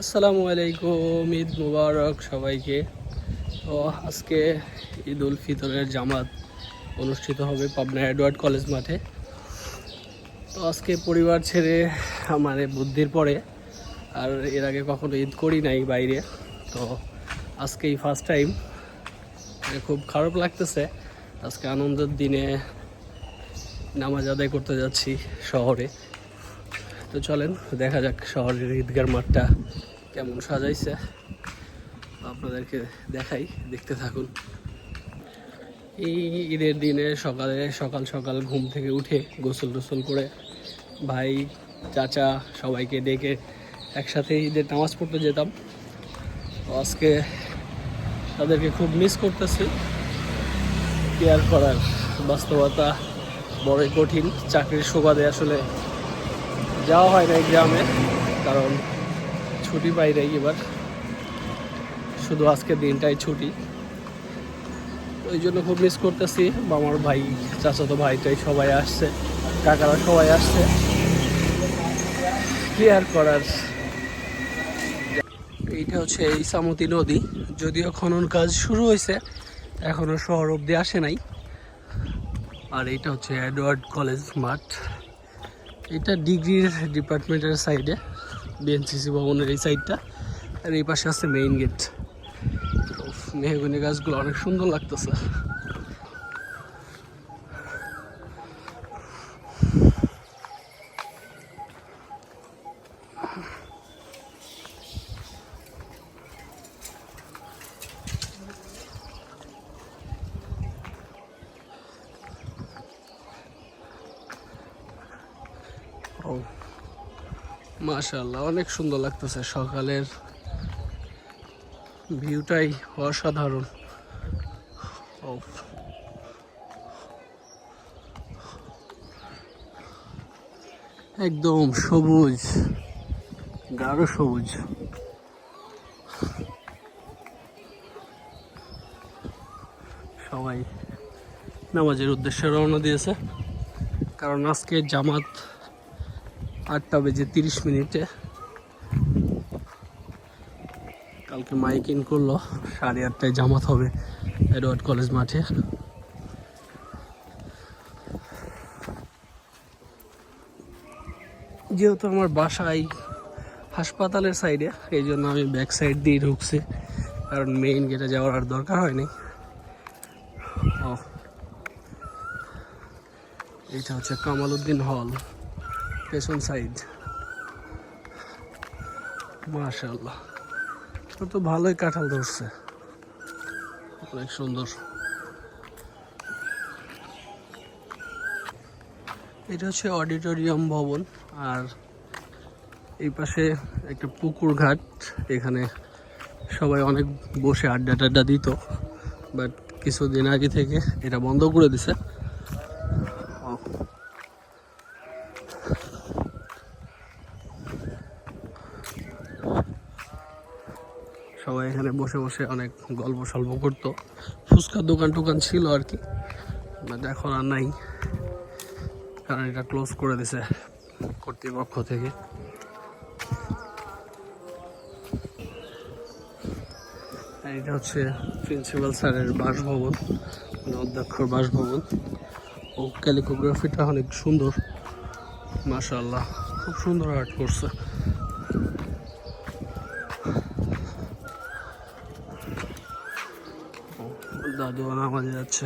আসসালামু আলাইকুম, ঈদ মুবারক সবাইকে। তো আজকে ঈদ উল ফিতরের জামাত অনুষ্ঠিত হবে পাবনা এডওয়ার্ড কলেজ মাঠে। তো আজকে পরিবার ছেড়ে মানে বুদ্ধির পরে, আর এর আগে কখনো ঈদ করি নাই বাইরে। তো আজকেই ফার্স্ট টাইম খুব খারাপ লাগতেছে। আজকে আনন্দের দিনে নামাজ আদায় করতে যাচ্ছি শহরে। তো চলেন, দেখা যাক শহরের ঈদগার মাঠটা কেমন সাজাইছে। আপনাদেরকে দেখাই, দেখতে থাকুন। এই ঈদের দিনে সকালে, সকাল সকাল ঘুম থেকে উঠে গোসল টোসল করে ভাই, চাচা সবাইকে ডেকে একসাথে ঈদের নামাজ পড়তে যেতাম। আজকে তাদেরকে খুব মিস করতেছি। কেয়ার করার, বাস্তবতা বড়ই কঠিন। চাকরির সুবাদে আসলে যাওয়া হয় না গ্রামে, কারণ ছুটি পাই নাই এবার। শুধু আজকের দিনটাই ছুটি। ওই জন্য খুব মিস করতেছি। আমার ভাই, চাচাতো ভাইটাই সবাই আসছে, কাকারা সবাই আসছে। ক্লিয়ার করার? এইটা হচ্ছে ইসামতি নদী। যদিও খনন কাজ শুরু হয়েছে, এখনও শহর অব্দি আসে নাই। আর এইটা হচ্ছে এডওয়ার্ড কলেজ মাঠ। এটা ডিগ্রির ডিপার্টমেন্টের সাইডে বিএনসিসি ভবনের এই সাইডটা। আর এই পাশে আছে মেইন গেট মেহগুনি গাছগুলো অনেক সুন্দর লাগতেছে ও মাশাল্লাহ অনেক সুন্দর লাগতেছে। সকালের ভিউটাই অসাধারণ। একদম সবুজ, গাঢ় সবুজ। সবাই নামাজের উদ্দেশ্যে রওনা দিয়েছে। কারণ আজকে জামাত আটটা বেজে তিরিশ মিনিটে। কালকে মাইক ইন করল, সাড়ে আটটায় জামাত হবে এডওয়ার্ড কলেজ মাঠে। যেহেতু আমার বাসায় হাসপাতালের সাইডে, এই জন্য আমি ব্যাক সাইড দিয়ে ঢুকছি, কারণ মেইন গেটে যাওয়ার আর দরকার হয়নি। ও। এটা হচ্ছে কামাল উদ্দিন হল পেছন সাইড মাশাল্লাহ তো ভালোই কাঁঠাল ধরছে। অনেক সুন্দর। এটা হচ্ছে অডিটোরিয়াম ভবন, আর এই পাশে একটা পুকুর ঘাট। এখানে সবাই অনেক বসে আড্ডা টাড্ডা দিত, বাট কিছুদিন আগে থেকে এটা বন্ধ করে দিছে। সবাই এখানে বসে বসে অনেক গল্প সল্প করতো। ফুচকার দোকান টোকান ছিল আর কি। এখন আর নাই। কারণ এটা ক্লোজ করে দিছে কর্তৃপক্ষ থেকে। এটা হচ্ছে প্রিন্সিপাল স্যারের বাসভবন, অধ্যক্ষর বাসভবন। ও ক্যালিকোগ্রাফিটা অনেক সুন্দর। মাশাল্লাহ খুব সুন্দর আর্ট করছে। দাদু নামাজে যাচ্ছে।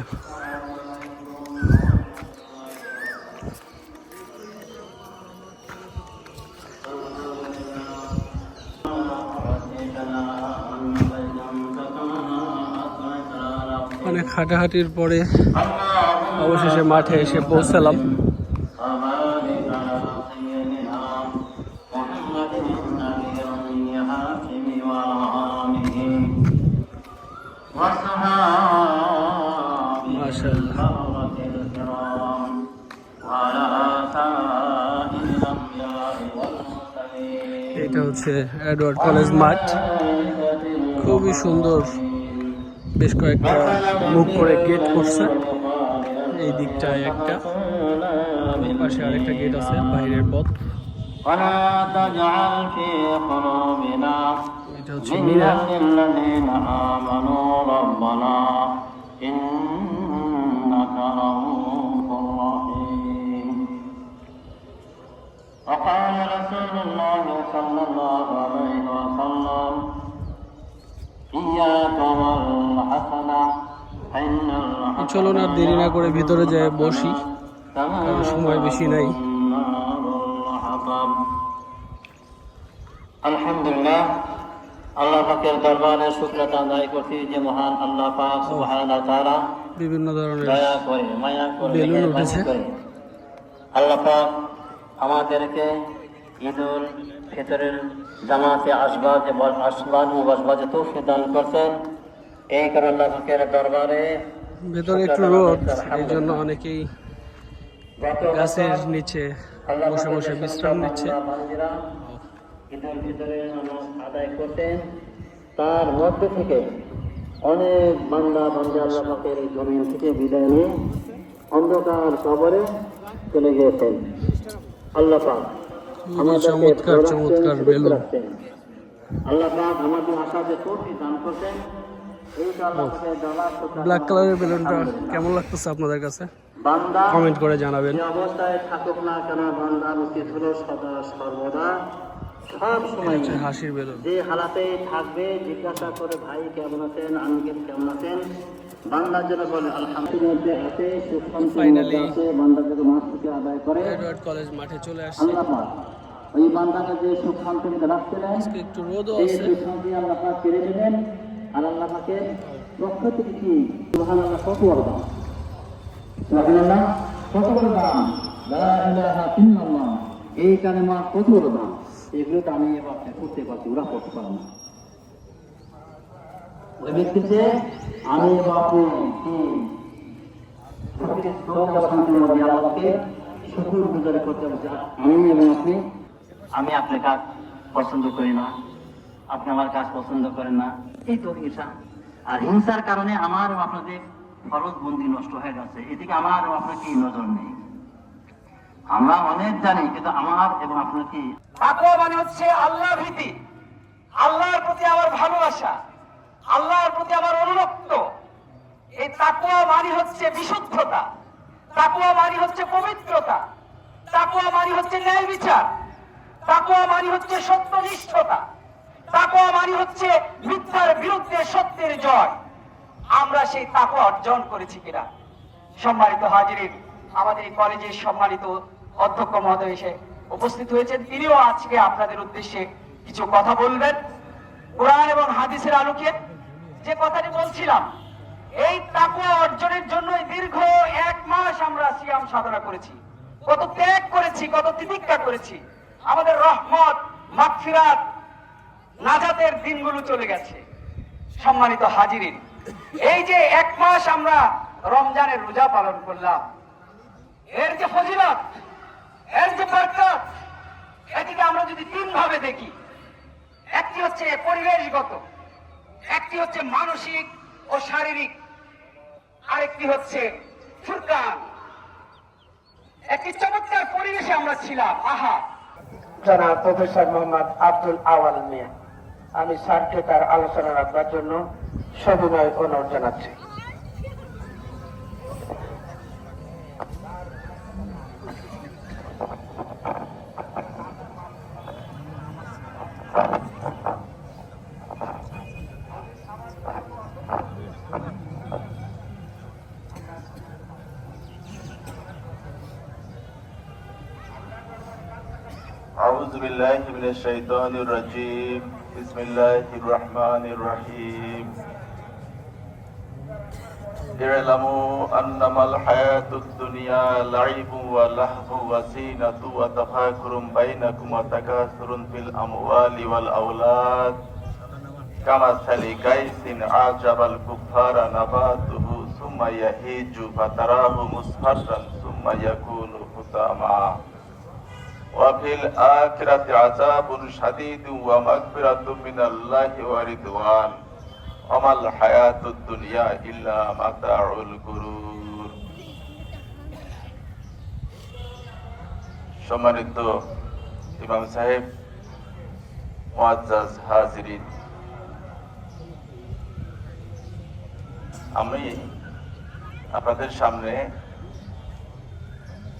অনেক হাঁটাহাঁটির পরে অবশেষে মাঠে এসে পৌঁছালাম। হচ্ছে এডওয়ার্ড কলেজ মাঠ খুবই সুন্দর বেশ কয়েকটা মুখ করে গেট করছে এই দিকটায় একটা এই পাশে আরেকটা গেট আছে বাইরের পথ ولا تجعل في قلوبنا এটা হচ্ছে মিনা للذين آمنوا ربنا إنك رؤوف وقال رسول الله صلى الله عليه وسلم إياك والحسنة فإن الحسنة চলুন আর দেরি না করে ভিতরে যেয়ে বসি কারণ সময় বেশি নাই আলহামদুলিল্লাহ আল্লাহ পাকের দরবারে শুক্রতা আদায় করছি যে মহান আল্লাহ পাক সুবহানাহু তাআলা বিভিন্ন ধরনের দয়া করে মায়া করে বেলুন মেহেরবানি উঠেছে। করে আল্লাহ পাক আমাদেরকে ঈদুল ফিতরের জামাতে আসবাব যে বস- আসবাব ও বসবাজে তৌফিক দান করছেন এই কারণে দরবারে ভেতরে একটু রোদ এই জন্য অনেকেই গাছের নিচে বসে বসে বিশ্রাম নিচ্ছে। ঈদের ভিতরে নামাজ আদায় করতেন তার মধ্যে থেকে অনেক বান্দা বান্দা আল্লাহ পাকের জমিন থেকে বিদায় নিয়ে অন্ধকার কবরে চলে গিয়েছেন। আল্লাহ পাক চমৎকার, চমৎকার বেলুন। আল্লাহ পাক আমাদের দান শুকর ব্ল্যাক কালারের বেলুনটা কেমন লাগতেছে আপনাদের কাছে? কমেন্ট করে জানাবেন। অবস্থায় থাকুক না কেন বান্দার উচিত হলো সদা সর্বদা। সব সময় হাসির বেলুন। যে হালাতে থাকবে জিজ্ঞাসা করে ভাই কেমন আছেন? আঙ্কেল কেমন আছেন? বান্দার জন্য বলে আলহামদুলিল্লাহ। আছে সুখ শান্তি আছে বান্দার জন্য মাস থেকে আদায় করে। এডওয়ার্ড কলেজ মাঠে চলে আসছে। আল্লাহ পাক ওই বান্দাকে যে রাখছিলেন আজকে একটু রোদও আছে। সুখ শান্তি আল্লাহ পাক কেড়ে নেবেন। আর আল্লাহ পাকে পক্ষ থেকে কি সুবহানাল্লাহ কত বড় দাম? সুবহানাল্লাহ কত বড় দাম? লা ইলাহা ইল্লাল্লাহ। এই কালেমা কত বড় দাম? এগুলো তো আমি এবার করতে পারছি ওরা করতে পারে না। ওই ব্যক্তির যে আমি যে আমি এবং আপনি? আমি আপনার কাজ পছন্দ করি না। আপনি আমার কাজ পছন্দ করেন না। এই তো হিংসা। আর হিংসার কারণে আমার আপনাদের ফরজ বন্দি নষ্ট হয়ে যাচ্ছে। এদিকে আমার ও আপনার কি নজর নেই? আমরা অনেক জানি কিন্তু আমার এবং আপনার কি? মানে হচ্ছে আল্লাহ ভীতি। আল্লাহর প্রতি আমার ভালোবাসা আল্লাহর প্রতি আমার অনুরক্ত এই তাকওয়া হচ্ছে বিশুদ্ধতা তাকওয়া মানে হচ্ছে পবিত্রতা তাকওয়া মানে হচ্ছে ন্যায় বিচার তাকওয়া মানে হচ্ছে সত্যনিষ্ঠতা তাকওয়া মানে হচ্ছে মিথ্যার বিরুদ্ধে সত্যের জয়। আমরা সেই তাকওয়া অর্জন করেছি কিনা? সম্মানিত হাজিরিন, আমাদের এই কলেজের সম্মানিত অধ্যক্ষ মহোদয় এসে উপস্থিত হয়েছেন। তিনিও আজকে আপনাদের উদ্দেশ্যে কিছু কথা বলবেন। কোরআন এবং হাদিসের আলোকে যে কথাটি বলছিলাম এই তাকুয়া অর্জনের জন্য দীর্ঘ এক মাস আমরা সিয়াম সাধনা করেছি। কত ত্যাগ করেছি, কত তিতিক্ষা করেছি। আমাদের রহমত, মাগফিরাত, নাজাতের দিনগুলো চলে গেছে। সম্মানিত হাজিরিন, এই যে এক মাস আমরা রমজানের রোজা পালন করলাম, এর যে ফজিলত, এর যে বরকত, এটিকে আমরা যদি তিন ভাবে দেখি, একটি হচ্ছে পরিবেশগত, একটি হচ্ছে মানসিক ও শারীরিক। আরেকটি হচ্ছে ফুরকান। একটি চমৎকার পরিবেশে আমরা ছিলাম। আহা। জনাব প্রফেসর মোহাম্মদ আব্দুল আওয়াল মিয়া, আমি স্যারকে তার আলোচনা রাখবার জন্য সবিনয় অনুরোধ জানাচ্ছি। أعوذ بالله من الشيطان الرجيم. بسم الله الرحمن الرحيم. اعلموا أنما الحياة الدنيا لعب ولهو وزينة وتفاكر بينكم وتكاثر في الأموال والأولاد. كمثل غيث أعجب الكفار نباته ثم يهيج فتراه مصفرا ثم يكون حطاما ওয়াফিল আখিরাতি আযাবুন শাদীদু ওয়া মাগফিরাতুম মিনাল্লাহি ওয়া রিদওয়ান আমাল হায়াতুদ দুনিয়া ইল্লা মাতাউল গুরুর সম্মানিত ইমাম সাহেব মুআজ্জাজ হাজিরিন, আমি আপনাদের সামনে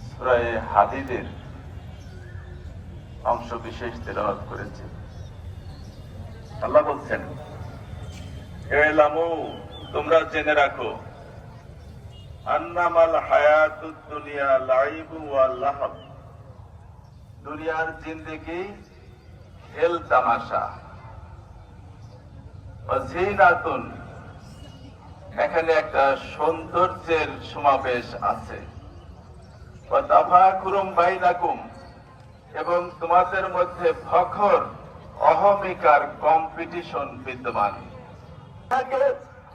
সূরা হাদিদের বিশেষ তেলাওয়াত করেছি। আল্লাহ বলছেন তোমরা জেনে রাখো, আন্নামাল দুনিয়া লাইবু দুনিয়ার জিন্দেগি খেল তামাশা। এখানে একটা সৌন্দর্যের সমাবেশ আছে। বাইনাকুম। এবং তোমাদের মধ্যে ফখর অহমিকার কম্পিটিশন বিদ্যমান।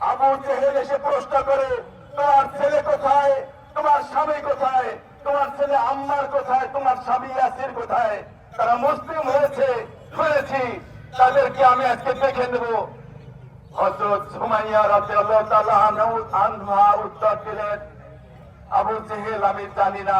আবু জেহেল এসে প্রশ্ন করে, তোমার ছেলে কোথায়? তোমার স্বামী কোথায়? তোমার ছেলে আম্মার কোথায়? তোমার স্বামী ইয়াসির কোথায়? তারা মুসলিম হয়েছে, শুনেছি। তাদেরকে আমি আজকে দেখে নেব। হজরত সুমাইয়া রাদিয়াল্লাহু তাআলা আনহা উত্তর দিলেন, আবু জেহেল, আমি জানি না।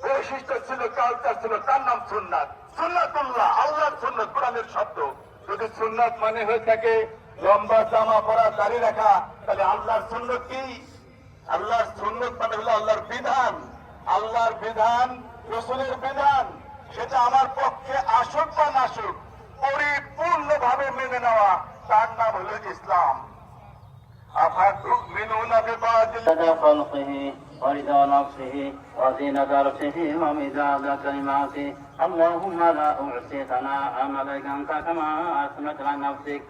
বৈশিষ্ট্য ছিল কালচার ছিল, তার নাম সুন্নাত। সুন্নাতুল্লাহ আল্লাহর সুন্নাত, কোরআনের শব্দ। যদি সুন্নাত মানে হয়ে থাকে লম্বা জামা পরা, দাড়ি রাখা, তাহলে আল্লাহর সুন্নত কি? আল্লাহর সুন্নত মানে হলো আল্লাহর বিধান। আল্লাহর বিধান, রসুলের বিধান, সেটা আমার পক্ষে আসুক বা নাসুক পরিপূর্ণভাবে মেনে নেওয়া, তার নাম হলো ইসলাম। আফাকুক মিন عدد خلقه ورضا نفسه وزينة عرشه ومداد كلماته. اللهم لا أعصي ثناء عليك أنت كما أثنت على نفسك.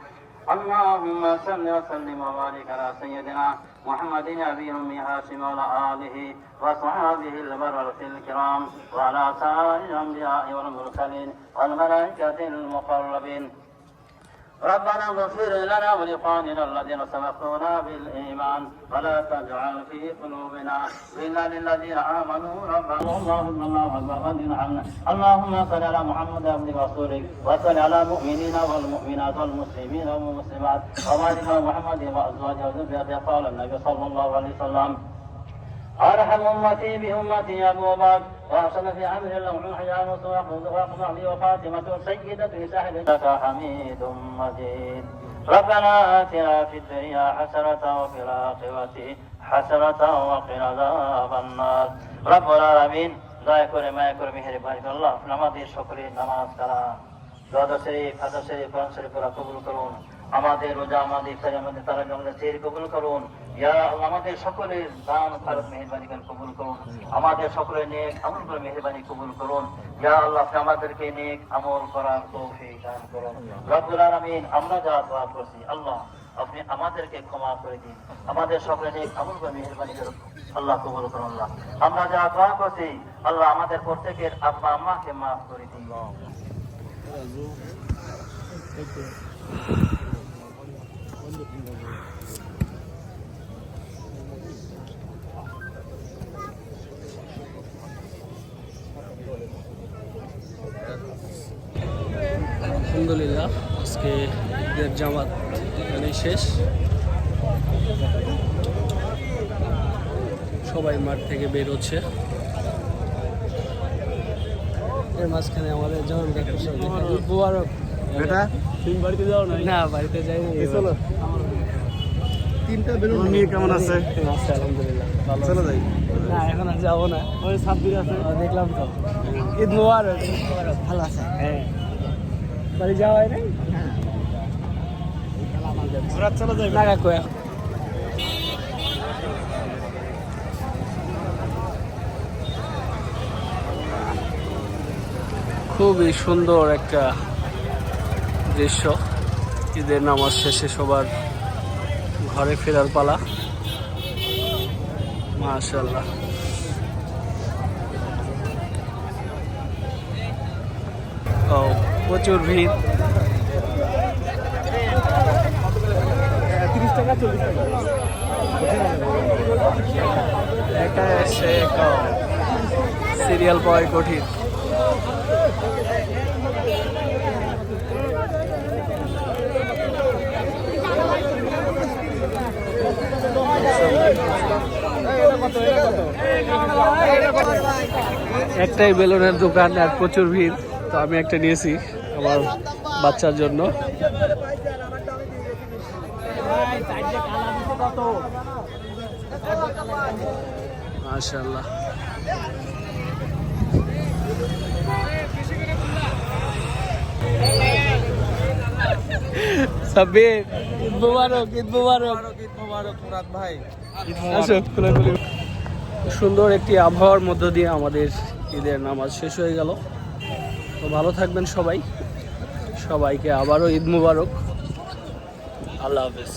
اللهم صل وسلم وبارك على سيدنا محمد نبي أمي هاشم وعلى آله وصحابه البررة الكرام وعلى سائر الأنبياء والمرسلين والملائكة المقربين. ربنا اغفر لنا ولإخواننا الذين سبقونا بالإيمان. ولا تجعل في قلوبنا غلا للذين آمنوا. ربنا اللهم الله أكبر عنا اللهم صل على محمد عبد رسولك. وصل على المؤمنين والمؤمنات والمسلمين والمسلمات. وبارك على محمد وأزواجه وذريته. قال النبي صلى الله عليه وسلم أرحم أمتي بأمتي أبو بكر. وأحسن في أمر اللوح حيان ويقض ويقضى لي وفاطمة سيدة سهل لك حميد مجيد ربنا آتنا في الدنيا حسنة وفي الآخرة حسنة وقنا عذاب النار رب العالمين দয়া করে মায়া করে মেহেরবানি করে আল্লাহ আপনি আমাদের সকলে নামাজ কালাম দোয়া শরীফ হাজা শরীফ কোরআন শরীফ ওরা কবুল করুন আমাদের রোজা, আমাদের ইফতারি, আমাদের তারা আমাদের চেরি কবুল করুন। ইয়া আমাদের সকলের দান ভারত মেহেরবানি করে কবুল করুন। আমাদের সকলের নেক আমল করে মেহেরবানি কবুল করুন। ইয়া আল্লাহ, আপনি আমাদেরকে নেক আমল করার তৌফিক দান করুন। রব্বুল আলামিন, আমরা যা দোয়া করছি, আল্লাহ, আপনি আমাদেরকে ক্ষমা করে দিন। আমাদের সকলে নেক আমল করে মেহেরবানি করুন। আল্লাহ কবুল করুন, আল্লাহ। আমরা যা দোয়া করছি, আল্লাহ, আমাদের প্রত্যেকের আব্বা, আম্মাকে মাফ করে দিন। আলহামদুলিল্লাহ, আজকে ঈদের জামাত এখানেই শেষ। সবাই মাঠ থেকে বের হচ্ছে। এর মাঝখানে আমাদের জামান কাকার সঙ্গে মুবারক। বেটা? তুমি বাড়িতে যাও না না বাড়িতে যাইনি চলো। তিনটা বেলুন নিয়ে কেমন আছে? আছে আলহামদুলিল্লাহ ভালো চলো যাই। না এখন আর যাব না। ওই সাব্বির আছে। দেখলাম তো। ঈদ মুবারক। ভালো আছে। হ্যাঁ। বাড়ি যাওয়া হয় নাই? রাত চলে যাবে। না কাকু এখন। খুবই সুন্দর একটা দৃশ্য। ঈদের নামাজ শেষে সবার ঘরে ফেরার পালা। মাশাল্লাহ ও, প্রচুর ভিড়। সিরিয়াল পাওয়াই কঠিন। একটাই বেলুনের দোকান আর প্রচুর ভিড় তো আমি একটা নিয়েছি আমার বাচ্চার জন্য। মাশাল্লাহ সাব্বির ঈদ মুবারক। ঈদ মুবারক ঈদ মুবারক মুরাদ ভাই। আসো খোলাখুলি। সুন্দর একটি আবহাওয়ার মধ্য দিয়ে আমাদের ঈদের নামাজ শেষ হয়ে গেল। তো ভালো থাকবেন সবাই। সবাইকে আবারও ঈদ মুবারক। আল্লাহ হাফেজ।